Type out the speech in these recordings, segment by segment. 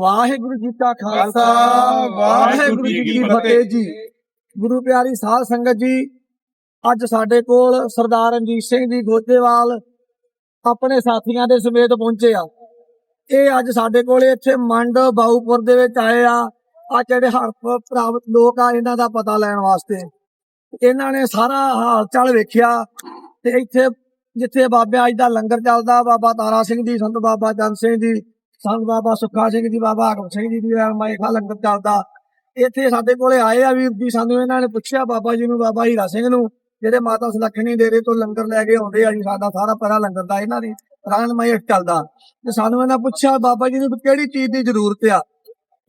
ਵਾਹਿਗੁਰੂ ਜੀ ਕਾ ਖਾਲਸਾ ਵਾਹਿਗੁਰੂ ਜੀ ਕੀ ਫਤਿਹ। ਜੀ। ਗੁਰੂ ਪਿਆਰੀ ਸਾਧ ਸੰਗਤ ਜੀ ਅੱਜ ਸਾਡੇ ਕੋਲ ਸਰਦਾਰ ਰਣਜੀਤ ਸਿੰਘ ਜੀ ਗੋਜੇਵਾਲ ਆਪਣੇ ਸਾਥੀਆਂ ਦੇ ਸਮੇਤ ਪਹੁੰਚੇ ਆ। ਇਹ ਅੱਜ ਸਾਡੇ ਕੋਲ ਇੱਥੇ ਮੰਡ ਬਾਉਪੁਰ ਦੇ ਵਿੱਚ ਆਏ ਆ। ਆ ਜਿਹੜੇ ਹਰਪ ਪ੍ਰਾਪਤ ਲੋਕ ਆ ਇਹਨਾਂ ਦਾ ਪਤਾ ਲੈਣ ਵਾਸਤੇ। ਇਹਨਾਂ ਨੇ ਸਾਰਾ ਹਾਲ ਚਾਲ ਵੇਖਿਆ ਤੇ ਇੱਥੇ ਜਿੱਥੇ ਬਾਬੇ ਅੱਜ ਦਾ ਲੰਗਰ ਚੱਲਦਾ ਬਾਬਾ ਤਾਰਾ ਸਿੰਘ ਜੀ ਸੰਤ ਬਾਬਾ ਚੰਦ ਸਿੰਘ ਜੀ ਸੰਤ ਬਾਬਾ ਸੁੱਖਾ ਸਿੰਘ ਜੀ, ਬਾਬਾ ਹਾਕਮ ਸਿੰਘ ਜੀ ਦੀ ਮਾਇਖਾ ਲੰਗਰ ਚੱਲਦਾ। ਇੱਥੇ ਸਾਡੇ ਕੋਲੇ ਆਏ ਆ ਵੀਰ ਜੀ, ਸਾਨੂੰ ਇਹਨਾਂ ਨੇ ਪੁੱਛਿਆ ਬਾਬਾ ਜੀ ਨੂੰ, ਬਾਬਾ ਹੀਰਾ ਸਿੰਘ ਨੂੰ, ਜਿਹੜੇ ਮਾਤਾ ਸੁਲੱਖਣੀ ਡੇਰੇ ਤੋਂ ਲੰਗਰ ਲੈ ਕੇ ਆਉਂਦੇ ਆ ਜੀ, ਸਾਡਾ ਸਾਰਾ ਪਰਾ ਲੰਗਰ ਦਾ ਇਹਨਾਂ ਦੀ ਰਾਣਮਈ ਚੱਲਦਾ। ਤੇ ਸਾਨੂੰ ਇਹਨਾਂ ਪੁੱਛਿਆ ਬਾਬਾ ਜੀ ਨੂੰ ਕਿਹੜੀ ਚੀਜ਼ ਦੀ ਜ਼ਰੂਰਤ ਆ?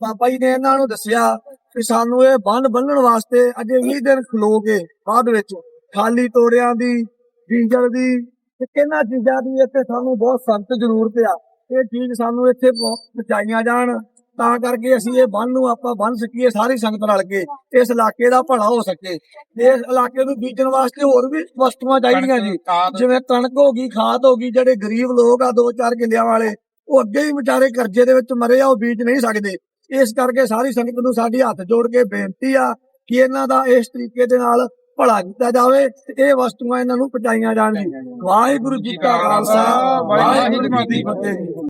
ਬਾਬਾ ਜੀ ਨੇ ਇਹਨਾਂ ਨੂੰ ਦੱਸਿਆ ਕਿ ਸਾਨੂੰ ਇਹ ਬੰਨ ਬੰਨਣ ਵਾਸਤੇ ਅਜੇ 20 ਦਿਨ ਖਲੋਗੇ ਬਾਅਦ ਵਿੱਚ ਖਾਲੀ ਤੋੜਿਆਂ ਦੀ, ਡੀਜ਼ਲ ਦੀ ਤੇ ਕਿੰਨਾ ਚੀਜ਼ਾਂ ਦੀ ਇੱਥੇ ਸਾਨੂੰ ਬਹੁਤ ਸੰਤ ਜ਼ਰੂਰਤ ਆ। ਇਹ ਚੀਜ਼ ਸਾਨੂੰ ਇੱਥੇ ਪਹੁੰ- ਪਹੁੰਚਾਈਆਂ ਜਾਣ। ਤਾਂ ਕਰਕੇ ਅਸੀਂ ਇਹ ਬੰਨ ਨੂੰ ਆਪਾਂ ਬੰਨ ਸਕੀਏ ਸਾਰੀ ਸੰਗਤ ਰਲ ਕੇ ਇਸ ਇਲਾਕੇ ਦਾ ਭਲਾ ਹੋ ਸਕੇ। ਇਸ ਇਲਾਕੇ ਨੂੰ ਬੀਜਣ ਵਾਸਤੇ ਹੋਰ ਵੀ ਵਸਤੂਆਂ ਚਾਹੀਦੀਆਂ ਜੀ। ਜਿਵੇਂ ਕਣਕ ਹੋ ਗਈ ਖਾਦ ਹੋ ਗਈ ਜਿਹੜੇ ਗਰੀਬ ਲੋਕ ਆ ਦੋ ਚਾਰ ਕਿੱਲਿਆਂ ਵਾਲੇ ਉਹ ਅੱਗੇ ਹੀ ਵਿਚਾਰੇ ਕਰਜ਼ੇ ਦੇ ਵਿੱਚ ਮਰੇ ਆ ਉਹ ਬੀਜ ਨਹੀਂ ਸਕਦੇ। ਇਸ ਕਰਕੇ ਸਾਰੀ ਸੰਗਤ ਨੂੰ ਸਾਡੀ ਹੱਥ ਜੋੜ ਕੇ ਬੇਨਤੀ ਆ ਕਿ ਇਹਨਾਂ ਦਾ ਇਸ ਤਰੀਕੇ ਦੇ ਨਾਲ ਭਲਾ ਕੀਤਾ ਜਾਵੇ ਤੇ ਇਹ ਵਸਤੂਆਂ ਇਹਨਾਂ ਨੂੰ ਪਹੁੰਚਾਈਆਂ ਜਾਣ ਜੀ। ਵਾਹਿਗੁਰੂ ਜੀ ਕਾ ਖਾਲਸਾ ਵਾਹਿਗੁਰੂ ਜੀ ਕੀ ਫਤਿਹ।